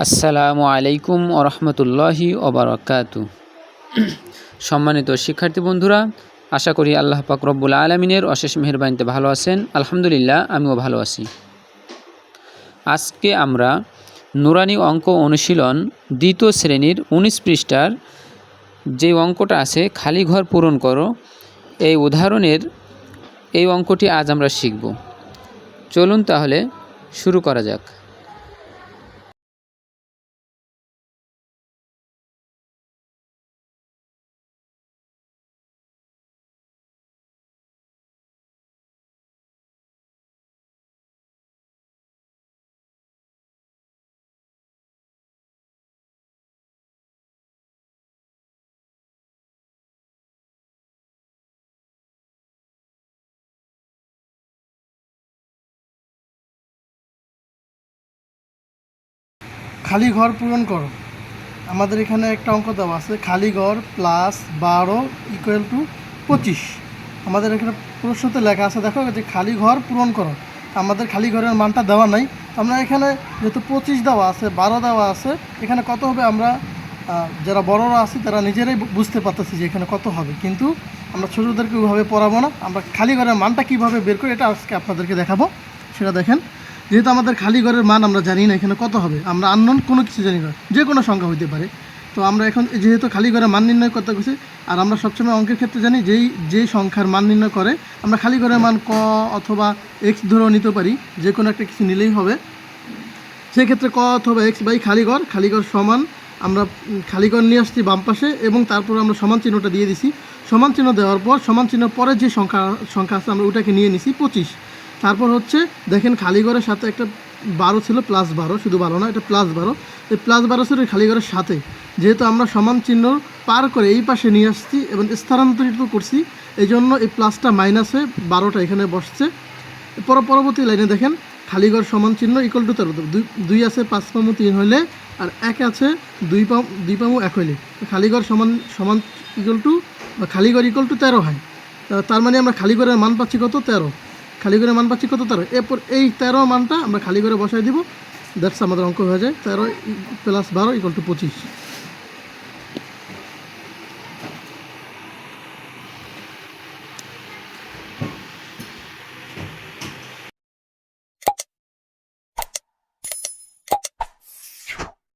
আসসালামু আলাইকুম ওরহমতুল্লাহি ওবরাকাতু সম্মানিত শিক্ষার্থী বন্ধুরা, আশা করি আল্লাহ পাক রব্বুল আলমিনের অশেষ মেহরবানিতে ভালো আছেন। আলহামদুলিল্লাহ, আমিও ভালো আছি। আজকে আমরা নুরানি অঙ্ক অনুশীলন দ্বিতীয় শ্রেণির উনিশ পৃষ্ঠার যে অঙ্কটা আছে, খালি ঘর পূরণ করো, এই উদাহরণের এই অঙ্কটি আজ আমরা শিখব। চলুন তাহলে শুরু করা যাক। খালি ঘর পূরণ করো। আমাদের এখানে একটা অঙ্ক দেওয়া আছে, খালি ঘর প্লাস বারো ইকুয়াল টু পঁচিশ। আমাদের এখানে প্রশ্নতে লেখা আছে, দেখো যে খালি ঘর পূরণ করো। আমাদের খালি ঘরের মানটা দেওয়া নাই। আমরা এখানে যেহেতু পঁচিশ দেওয়া আছে, বারো দেওয়া আছে, এখানে কত হবে আমরা যারা বড়রা আছি তারা নিজেরাই বুঝতে পারতেছি যে এখানে কত হবে। কিন্তু আমরা ছোটোদেরকে ওইভাবে পড়াবো না। আমরা খালি ঘরের মানটা কীভাবে বের করি, এটা আজকে আপনাদেরকে দেখাবো। সেটা দেখেন। যেহেতু আমাদের খালি ঘরের মান আমরা জানি না এখানে কত হবে আমরা আননোন কোনো কিছু জানি না যে কোনো সংখ্যা হইতে পারে। তো আমরা এখন যেহেতু খালি ঘরের মান নির্ণয় করতে গেছি আর আমরা সবসময় অঙ্কের ক্ষেত্রে জানি যেই যেই সংখ্যার মান নির্ণয় করে আমরা খালি ঘরের মান ক অথবা এক্স ধরেও নিতে পারি যে কোনো একটা কিছু নিলেই হবে। সেক্ষেত্রে ক অথবা এক্স বাই খালিঘর খালিঘর সমান আমরা উম, খালিঘর নিয়ে আসছি বাম পাশে এবং তারপর আমরা সমান চিহ্নটা দিয়ে দিছি। সমান চিহ্ন দেওয়ার পর সমান চিহ্ন পরে যে সংখ্যা সংখ্যা আছে আমরা ওটাকে নিয়ে নিছি পঁচিশ। তারপর হচ্ছে, দেখেন খালিঘরের সাথে একটা বারো ছিল প্লাস বারো, শুধু বারো না, এটা প্লাস বারো। এই প্লাস বারো ছিল খালিঘরের সাথে। যেহেতু আমরা সমান চিহ্ন পার করে এই পাশে নিয়ে আসছি এবং স্থানান্তরিত করছি এই জন্য এই প্লাসটা মাইনাসে বারোটা এখানে বসছে। পর পরবর্তী লাইনে দেখেন, খালিঘর সমান চিহ্ন ইকুয়াল টু তেরো, দুই আছে পাঁচ পামু তিন হইলে, আর এক আছে দুই পাম, দুই পামু এক হইলে। খালিঘর সমান সমান ইকুয়াল টু বা ইকুয়াল টু তেরো হয়। তার মানে আমরা খালিঘরের মান পাচ্ছি কত? তেরো। খালিঘরের মান পাচ্ছি কত তেরো? এরপর এই তেরো মানটা আমরা খালি করে বসাই দিব। দ্যাটস আমাদের অঙ্ক হয়ে যায়। তেরো প্লাস বারো ইকুয়াল টু পঁচিশ।